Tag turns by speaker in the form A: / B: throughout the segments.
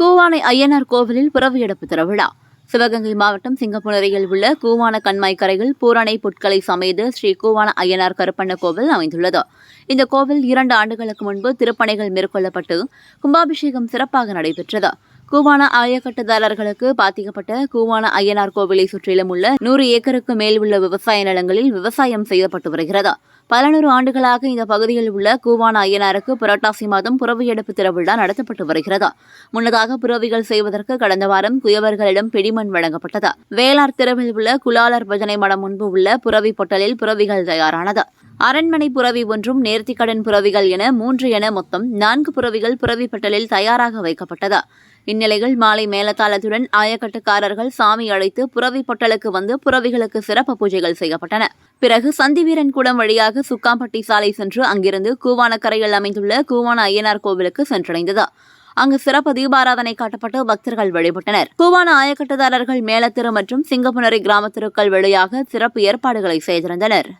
A: கூவானை ஐயனார் கோவிலில் பிறவியெடுப்பு திருவிழா சிவகங்கை மாவட்டம் சிங்கப்புணரியில் உள்ள கூவான கண்மாய் கரையில் பூரணை புட்களை சமைத்து ஸ்ரீ கூவான ஐயனார் கருப்பண்ண கோவில் அமைந்துள்ளது. இந்த கோவில் இரண்டு ஆண்டுகளுக்கு முன்பு திருப்பணிகள் மேற்கொள்ளப்பட்டு கும்பாபிஷேகம் சிறப்பாக நடைபெற்றது. கூவான ஆயக்கட்டுதாரர்களுக்கு பாத்திக்கப்பட்ட கூவான ஐயனார் கோவிலை சுற்றிலும் உள்ள நூறு ஏக்கருக்கு மேல் உள்ள விவசாய நிலங்களில் விவசாயம் செய்யப்பட்டு வருகிறது. பல நூறு ஆண்டுகளாக இந்த பகுதியில் உள்ள கூவான ஐயனாருக்கு புரட்டாசி மாதம் புறவியெடுப்பு திருவிழா நடத்தப்பட்டு வருகிறது. முன்னதாக புறவிகள் செய்வதற்கு கடந்த வாரம் குயவர்களிடம் பிடிமண் வழங்கப்பட்டது. வேளார் தெருவில் உள்ள குலாலர் பஜனை மடம் முன்பு உள்ள புறவி பொட்டலில் புறவிகள் தயாரானது. அரண்மனை புறவி ஒன்றும் நேர்த்திக்கடன் புறவிகள் என மூன்று என மொத்தம் நான்கு புறவிகள் புறவி பட்டலில் தயாராக வைக்கப்பட்டது. இந்நிலையில் மாலை மேலதாளத்துடன் ஆயக்கட்டுக்காரர்கள் சாமி அழைத்து புறவி பொட்டலுக்கு வந்து புறவிகளுக்கு சிறப்பு பூஜைகள் செய்யப்பட்டன. பிறகு சந்திவீரன் குடம் வழியாக சுக்காம்பட்டி சாலை சென்று அங்கிருந்து கூவானக்கரையில் அமைந்துள்ள கூவான ஐயனார் கோவிலுக்கு சென்றடைந்தது. அங்கு சிறப்பு தீபாராதனை காட்டப்பட்டு பக்தர்கள் வழிபட்டனர். கூவான ஆயக்கட்டுதாரர்கள் மேலத்திரு மற்றும் சிங்கப்புணரி கிராம தெருக்கள் வழியாக சிறப்பு ஏற்பாடுகளை செய்திருந்தனர்.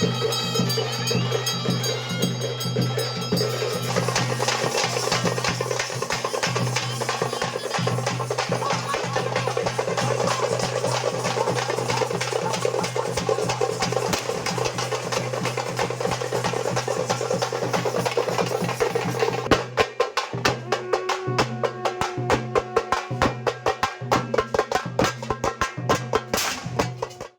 A: Thank you.